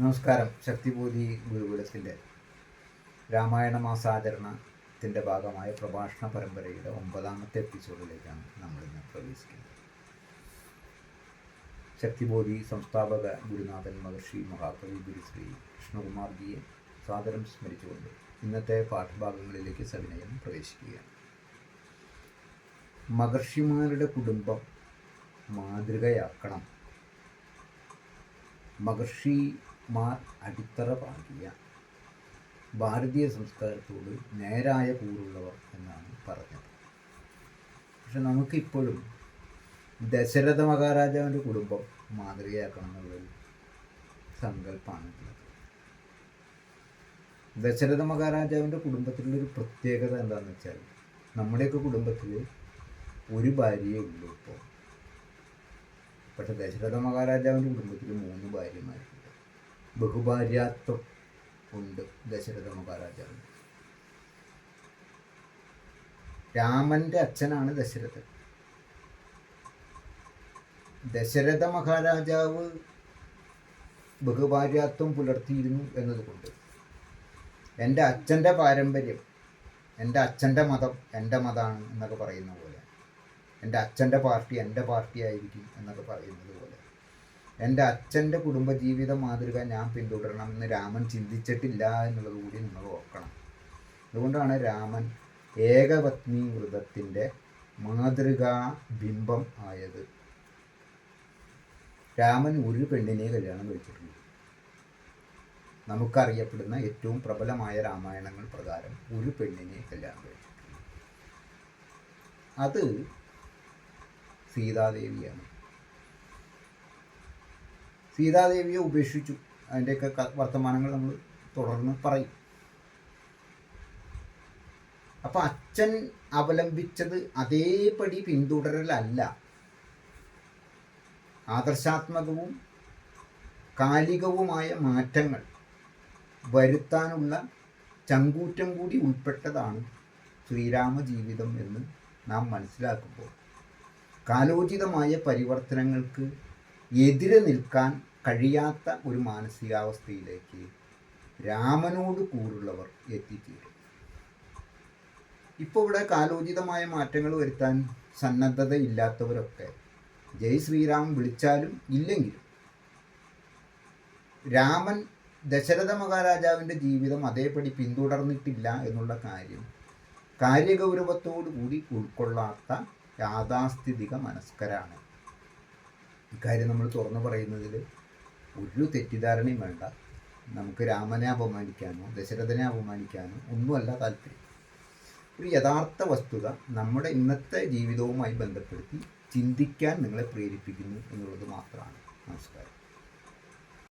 നമസ്കാരം. ശക്തിബോധി ഗുരുകുലത്തിന്റെ രാമായണ മാസാചരണത്തിന്റെ ഭാഗമായ പ്രഭാഷണ പരമ്പരയുടെ ഒമ്പതാമത്തെ എപ്പിസോഡിലേക്കാണ് നമ്മളിന്ന് പ്രവേശിക്കുന്നത്. ശക്തിബോധി സംസ്ഥാപക ഗുരുനാഥൻ മഹർഷി മഹാകവി ഗുരുശ്രീ കൃഷ്ണകുമാർജിയെ സാദരം സ്മരിച്ചുകൊണ്ട് ഇന്നത്തെ പാഠഭാഗങ്ങളിലേക്ക് സവിനയം പ്രവേശിക്കുകയാണ്. മഹർഷിമാരുടെ കുടുംബം മാതൃകയാക്കണം. മഹർഷിമാർ അടിത്തറ പാകിയ. ഭാരതീയ സംസ്കാരത്തോട് നേരായ കൂറുള്ളവർ എന്നാണ് പറഞ്ഞത്. പക്ഷെ നമുക്കിപ്പോഴും ദശരഥ മഹാരാജാവിന്റെ കുടുംബം മാതൃകയാക്കണം എന്നുള്ളൊരു സങ്കല്പമാണ് ദശരഥ മഹാരാജാവിന്റെ കുടുംബത്തിലുള്ളൊരു പ്രത്യേകത എന്താണെന്ന് വെച്ചാൽ നമ്മുടെയൊക്കെ കുടുംബത്തിൽ ഒരു ഭാര്യയേ ഉള്ളൂ ഇപ്പോൾ. പക്ഷെ ദശരഥ മഹാരാജാവിന്റെ കുടുംബത്തിൽ മൂന്ന് ഭാര്യമാരുണ്ട്. ബഹുഭാര്യാത്വം ഉണ്ട്. ദശരഥ മഹാരാജാവിന് രാമന്റെ അച്ഛനാണ് ദശരഥൻ. ദശരഥ മഹാരാജാവ് ബഹുഭാര്യാത്വം പുലർത്തിയിരുന്നു എന്നതുകൊണ്ട് എന്റെ അച്ഛന്റെ പാരമ്പര്യം എന്റെ അച്ഛന്റെ മതം എന്റെ മതമാണ് എന്നൊക്കെ പറയുന്ന പോലെ എന്റെ അച്ഛന്റെ പാർട്ടി എന്റെ പാർട്ടി ആയിരിക്കും എന്നൊക്കെ പറയുന്നത് പോലെ എന്റെ അച്ഛന്റെ കുടുംബജീവിത മാതൃക ഞാൻ പിന്തുടരണം എന്ന് രാമൻ ചിന്തിച്ചിട്ടില്ല എന്നുള്ളത് കൂടി നിങ്ങൾ ഓർക്കണം. അതുകൊണ്ടാണ് രാമൻ ഏകപത്നി വ്രതത്തിന്റെ മാതൃകാ ബിംബം ആയത്. രാമൻ ഒരു പെണ്ണിനെ കല്യാണം കഴിച്ചിട്ടുണ്ട്. നമുക്കറിയപ്പെടുന്ന ഏറ്റവും പ്രബലമായ രാമായണങ്ങൾ പ്രകാരം ഒരു പെണ്ണിനെ കല്യാണം കഴിച്ചിട്ടുണ്ട്. അത് സീതാദേവിയാണ്. സീതാദേവിയെ ഉപേക്ഷിച്ചു. അതിന്റെയൊക്കെ വർത്തമാനങ്ങൾ നമ്മൾ തുടർന്ന് പറയും. അപ്പം അച്ഛൻ അവലംബിച്ചത് അതേപടി പിന്തുടരലല്ല. ആദർശാത്മകവും കാലികവുമായ മാറ്റങ്ങൾ വരുത്താനുള്ള ചങ്കൂറ്റം കൂടി ഉൾപ്പെട്ടതാണ് ശ്രീരാമ ജീവിതം എന്ന് നാം മനസ്സിലാക്കുമ്പോൾ. കാലോചിതമായ പരിവർത്തനങ്ങൾക്ക് എതിരെ നിൽക്കാൻ കഴിയാത്ത ഒരു മാനസികാവസ്ഥയിലേക്ക് രാമനോട് കൂറുള്ളവർ എത്തിച്ചേരും. ഇപ്പോൾ ഇവിടെ കാലോചിതമായ മാറ്റങ്ങൾ വരുത്താൻ സന്നദ്ധത ഇല്ലാത്തവരൊക്കെ ജയ് ശ്രീരാം വിളിച്ചാലും ഇല്ലെങ്കിലും രാമൻ ദശരഥ മഹാരാജാവിന്റെ ജീവിതം അതേപടി പിന്തുടർന്നിട്ടില്ല എന്നുള്ള കാര്യം കാര്യഗൗരവത്തോടു കൂടി ഉൾക്കൊള്ളാത്ത യാഥാസ്ഥിതിക മനസ്കരാണ്. ഇക്കാര്യം നമ്മൾ തുറന്നു പറയുന്നതിൽ ഒരു തെറ്റിദ്ധാരണയും വേണ്ട. നമുക്ക് രാമനെ അപമാനിക്കാനോ ദശരഥനെ അപമാനിക്കാനോ ഒന്നുമല്ല താല്പര്യം. ഒരു യഥാർത്ഥ വസ്തുത നമ്മുടെ ഇന്നത്തെ ജീവിതവുമായി ബന്ധപ്പെടുത്തി ചിന്തിക്കാൻ നിങ്ങളെ പ്രേരിപ്പിക്കുന്നു എന്നുള്ളത് മാത്രമാണ്. നമസ്കാരം.